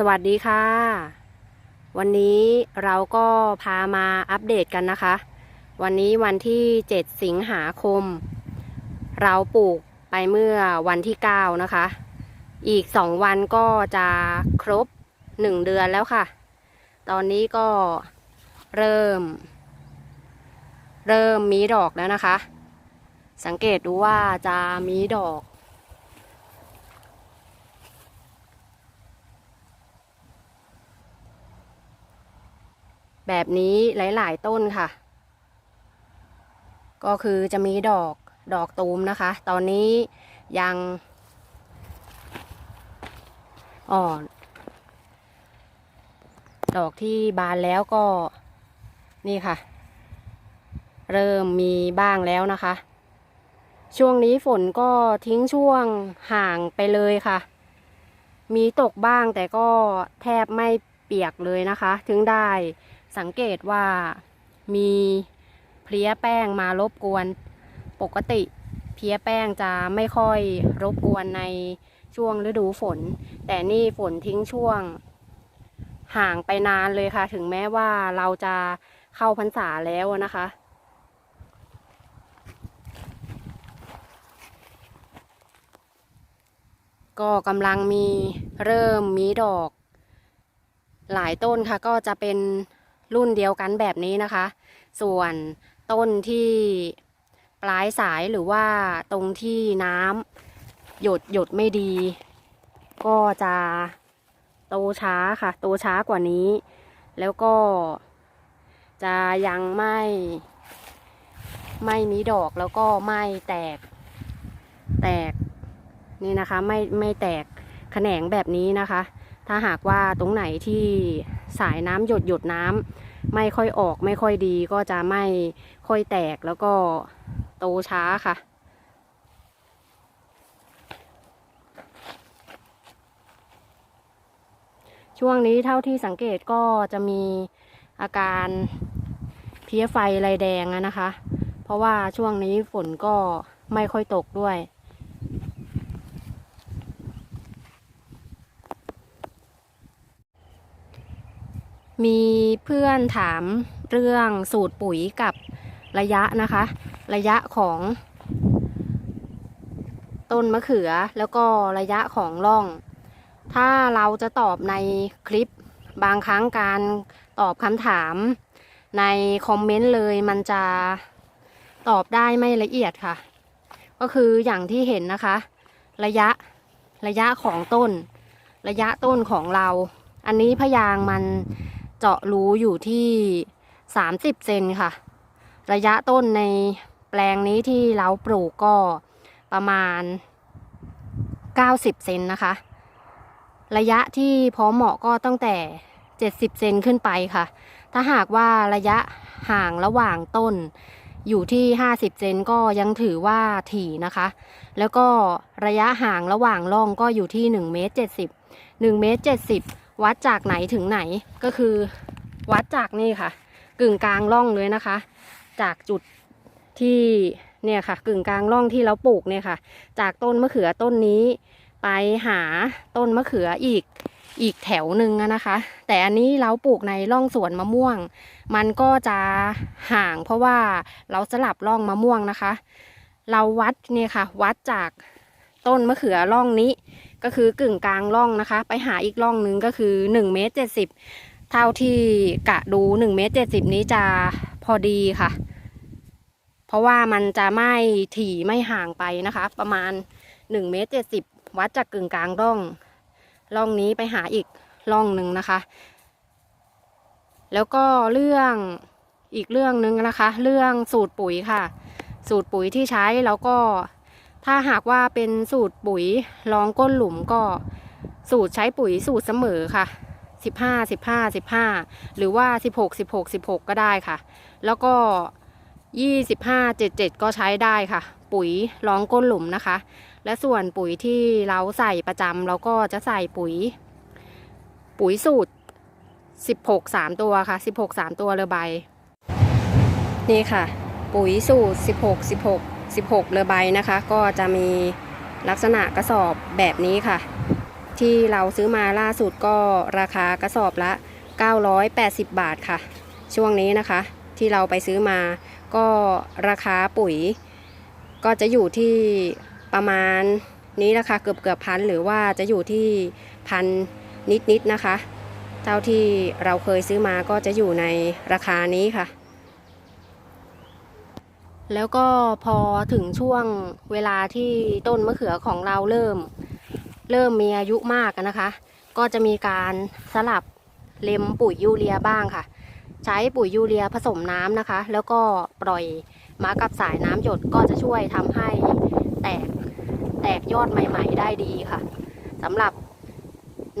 สวัสดีค่ะ วันนี้เราก็พามาอัปเดตกันนะคะ วันนี้วันที่ 7 สิงหาคม เราปลูกไปเมื่อวันที่ 9 นะคะ อีก 2 วันก็จะครบ 1 เดือนแล้วค่ะ ตอนนี้ก็เริ่ม เริ่มมีดอกแล้วนะคะ สังเกตดูว่าจะมีดอก แบบนี้หลาย ๆ ต้นค่ะ ก็คือจะมีดอกดอกตูมนะคะ ตอนนี้ยังอ่อน ดอกที่บานแล้วก็นี่ค่ะ เริ่มมีบ้างแล้วนะคะ ช่วงนี้ฝนก็ทิ้งช่วงห่างไปเลยค่ะ มีตกบ้างแต่ก็แทบไม่เปียกเลยนะคะ ถึงได้ สังเกตว่ามีเพลี้ยแป้งมารบกวนปกติเพลี้ยแป้งจะไม่ค่อยรบกวนในช่วงฤดูฝน แต่นี่ฝนทิ้งช่วง ห่างไปนานเลยค่ะ ถึงแม้ว่าเราจะเข้าพรรษาแล้วนะคะ ก็กำลังมีเริ่มมีดอก หลายต้นค่ะก็จะเป็น รุ่นเดียวกันแบบนี้นะคะ ส่วนต้นที่ปลายสายหรือว่าตรงที่น้ำหยดหยดไม่ดี ก็จะโตช้าค่ะ โตช้ากว่านี้ แล้วก็จะยังไม่ไม่มีดอกแล้วก็ไม่แตก แตกนี่นะคะไม่ไม่แตกแขนงแบบนี้นะคะ ถ้าหากว่าตรงไหนที่ สายน้ำหยดหยดน้ำไม่ค่อยออกไม่ค่อยดีก็จะไม่ค่อยแตกแล้วก็โตช้าค่ะ ช่วงนี้เท่าที่สังเกตก็จะมีอาการเพี้ยไฟลายแดงอะนะคะ เพราะว่าช่วงนี้ฝนก็ไม่ค่อยตกด้วย มีเพื่อนถามเรื่องสูตรปุ๋ยกับระยะนะคะ ระยะของต้นมะเขือแล้วก็ระยะของร่อง ถ้าเราจะตอบในคลิปบางครั้งการตอบคำถามในคอมเมนต์เลยมันจะตอบได้ไม่ละเอียดค่ะ ก็คืออย่างที่เห็นนะคะ ระยะระยะของต้น ระยะต้นของเรา อันนี้พยางมัน เจาะรูอยู่ที่30เซนค่ะ ระยะต้นในแปลงนี้ที่เราปลูกก็ประมาณ90เซนนะคะ ระยะที่พอเหมาะก็ตั้งแต่70เซนขึ้นไปค่ะ ถ้าหากว่าระยะห่างระหว่างต้นอยู่ที่ 50 เซนก็ยังถือว่าถี่นะคะ แล้วก็ระยะห่างระหว่างร่องก็อยู่ที่ 1 เมตร 70 1 เมตร 70 วัดจากไหนถึงไหนก็คือ วัดจากนี่ค่ะ กึ่งกลางร่องเลยนะคะ จากจุดที่เนี่ยค่ะ กึ่งกลางร่องที่เราปลูกเนี่ยค่ะ จากต้นมะเขือต้นนี้ ไปหาต้นมะเขืออีกอีกแถวหนึ่งนะคะ แต่อันนี้เราปลูกในร่องสวนมะม่วง มันก็จะห่างเพราะว่าเราสลับร่องมะม่วงนะคะ เราวัดเนี่ยค่ะ วัดจากต้นมะเขือร่องนี้ ก็คือกึ่งกลางร่องนะคะ ไปหาอีกร่องหนึ่งก็คือ1เมตร70เท่าที่กะดู1เมตร70นี้จะพอดีค่ะ เพราะว่ามันจะไม่ถี่ไม่ห่างไปนะคะ ประมาณ1เมตร70วัดจากกึ่งกลางร่องร่องนี้ไปหาอีกร่องหนึ่งนะคะ แล้วก็เรื่องอีกเรื่องหนึ่งนะคะ เรื่องสูตรปุ๋ยค่ะ สูตรปุ๋ยที่ใช้แล้วก็ ถ้าหากว่าเป็นสูตรปุ๋ยรองก้นหลุมก็สูตรใช้ปุ๋ยสูตรเสมอค่ะ 15 15 15 หรือว่า 16 16 16 ก็ได้ค่ะ แล้วก็ 25 77 ก็ใช้ได้ค่ะ ปุ๋ยรองก้นหลุมนะคะ และส่วนปุ๋ยที่เราใส่ประจำเราก็จะใส่ปุ๋ย ปุ๋ยสูตร 16 3 ตัวค่ะ 16 3 ตัวเรือใบ นี่ค่ะ ปุ๋ยสูตร 16 16 16 เรือใบนะคะ ก็จะมีลักษณะกระสอบแบบนี้ค่ะ ที่เราซื้อมาล่าสุดก็ราคากระสอบละ 980 บาทค่ะ ช่วงนี้นะคะที่เราไปซื้อมาก็ราคาปุ๋ย ก็จะอยู่ที่ประมาณนี้นะคะเกือบเกือบพันหรือว่าจะอยู่ที่พันนิดๆนะคะ เท่าที่เราเคยซื้อมาก็จะอยู่ในราคานี้ค่ะ แล้วก็พอถึงช่วงเวลาที่ต้นมะเขือของเราเริ่ม เริ่มมีอายุมากนะคะ ก็จะมีการสลับเล็มปุ๋ยยูเรียบ้างค่ะ ใช้ปุ๋ยยูเรียผสมน้ำนะคะ แล้วก็ปล่อยมากับสายน้ำหยดก็จะช่วยทำให้แตกแตกยอดใหม่ ๆ ได้ดีค่ะสำหรับ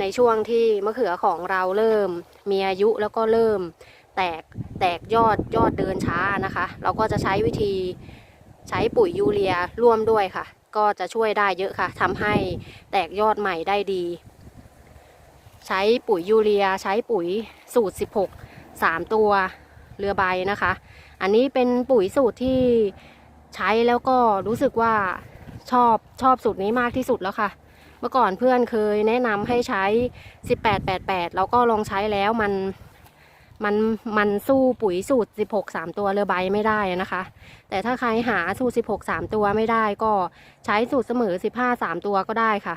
ในช่วงที่มะเขือของเราเริ่ม มีอายุแล้วก็เริ่ม แตก แตกยอดยอดเดินช้านะคะ เราก็จะใช้วิธีใช้ปุ๋ยยูเรียร่วมด้วยค่ะ ก็จะช่วยได้เยอะค่ะทำให้แตกยอดใหม่ได้ดี ใช้ปุ๋ยยูเรียใช้ปุ๋ยสูตร 16 3 ตัวเรือใบนะคะ อันนี้เป็นปุ๋ยสูตรที่ใช้แล้วก็รู้สึกว่าชอบชอบสูตรนี้มากที่สุดแล้วค่ะ เมื่อก่อนเพื่อนเคยแนะนำให้ใช้ 1888 แล้วก็ลองใช้แล้วมัน มันมันสู้ปุ๋ยสูตร 16 3 ตัวเรือใบไม่ได้นะคะ แต่ถ้าใครหาสูตร 16 3 ตัวไม่ได้ก็ใช้สูตรเสมอ 15 3 ตัวก็ได้ค่ะ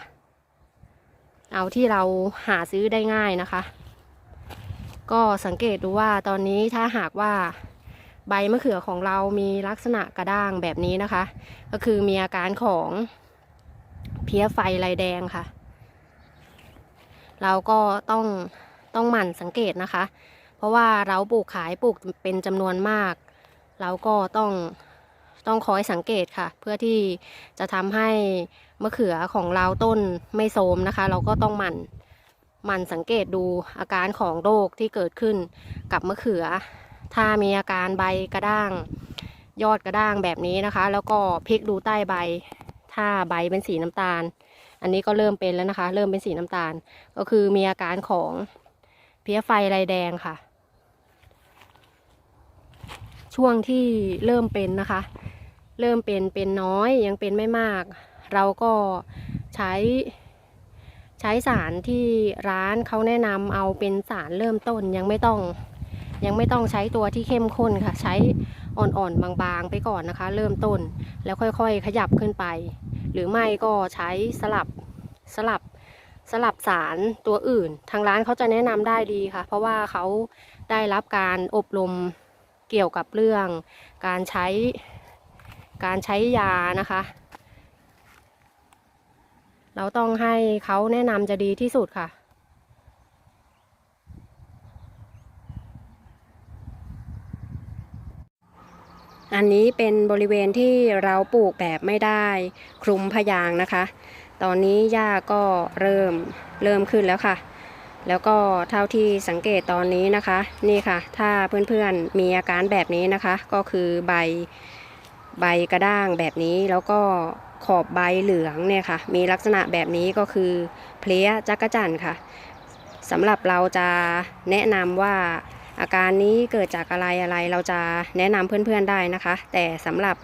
เอาที่เราหาซื้อได้ง่ายนะคะ ก็สังเกตดูว่าตอนนี้ถ้าหากว่าใบมะเขือของเรามีลักษณะกระด้างแบบนี้นะคะ ก็คือมีอาการของเพี้ยไฟลายแดงค่ะ เราก็ต้องต้องหมั่นสังเกตนะคะ เพราะว่าเราปลูกขายปลูกเป็นจำนวนมาก เราก็ต้องต้องคอยสังเกตค่ะ เพื่อที่จะทำให้มะเขือของเราต้นไม่โทรมนะคะ เราก็ต้องหมั่นหมั่นสังเกตดูอาการของโรคที่เกิดขึ้นกับมะเขือ ถ้ามีอาการใบกระด้าง ยอดกระด้างแบบนี้นะคะ แล้วก็พลิกดูใต้ใบ ถ้าใบเป็นสีน้ำตาล อันนี้ก็เริ่มเป็นแล้วนะคะ เริ่มเป็นสีน้ำตาล ก็คือมีอาการของเพี้ยไฟลายแดงค่ะ ช่วงที่เริ่มเป็นนะคะ เริ่มเป็นเป็นน้อยยังเป็นไม่มาก เราก็ใช้ใช้สารที่ร้านเขาแนะนำเอาเป็นสารเริ่มต้นยังไม่ต้อง ยังไม่ต้องใช้ตัวที่เข้มข้นค่ะ ใช้อ่อนๆบางๆไปก่อนนะคะ เริ่มต้นแล้วค่อยๆ ขยับขึ้นไป หรือไม่ก็ใช้สลับสลับสลับสารตัวอื่น ทางร้านเขาจะแนะนำได้ดีค่ะ เพราะว่าเขาได้รับการอบรม เกี่ยวกับเรื่องการใช้การใช้ยานะคะ เราต้องให้เขาแนะนำจะดีที่สุดค่ะ อันนี้เป็นบริเวณที่เราปลูกแบบไม่ได้คลุมพยางนะคะ ตอนนี้หญ้าก็เริ่มเริ่มขึ้นแล้วค่ะ แล้วก็เท่าที่สังเกตตอนนี้นะคะ นี่ค่ะ ถ้าเพื่อนๆมีอาการแบบนี้นะคะ ก็คือใบใบกระด้างแบบนี้แล้วก็ขอบใบเหลืองเนี่ยค่ะ มีลักษณะแบบนี้ก็คือเพลี้ยจักจั่นค่ะสำหรับเราจะแนะนำว่าอาการนี้เกิดจากอะไรอะไรเราจะแนะนำเพื่อนๆได้นะคะ แต่สำหรับ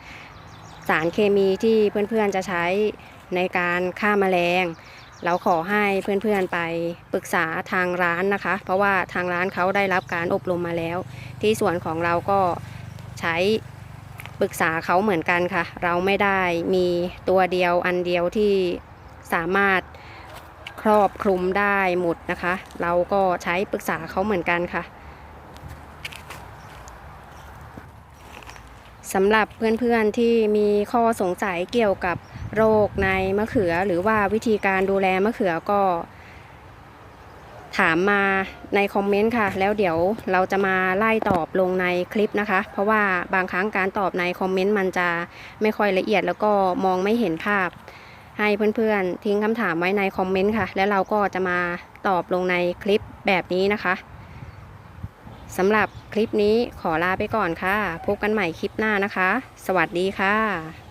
สารเคมีที่เพื่อนๆจะใช้ในการฆ่าแมลง เราขอให้เพื่อนๆไปปรึกษาทางร้านนะคะ เพราะว่าทางร้านเขาได้รับการอบรมมาแล้ว ที่ส่วนของเราก็ใช้ปรึกษาเขาเหมือนกันค่ะ เราไม่ได้มีตัวเดียวอันเดียวที่สามารถครอบคลุมได้หมดนะคะ เราก็ใช้ปรึกษาเขาเหมือนกันค่ะ สำหรับเพื่อนๆที่มีข้อสงสัยเกี่ยวกับโรคในมะเขือ หรือว่าวิธีการดูแลมะเขือก็ ถามมาในคอมเมนต์ค่ะ แล้วเดี๋ยวเราจะมาไล่ตอบลงในคลิปนะคะ เพราะว่าบางครั้งการตอบในคอมเมนต์มันจะไม่ค่อยละเอียดแล้วก็มองไม่เห็นภาพ ให้เพื่อนๆทิ้งคำถามไว้ในคอมเมนต์ค่ะ แล้วเราก็จะมาตอบลงในคลิปแบบนี้นะคะ สำหรับคลิปนี้ขอลาไปก่อนค่ะ พบกันใหม่คลิปหน้านะคะ สวัสดีค่ะ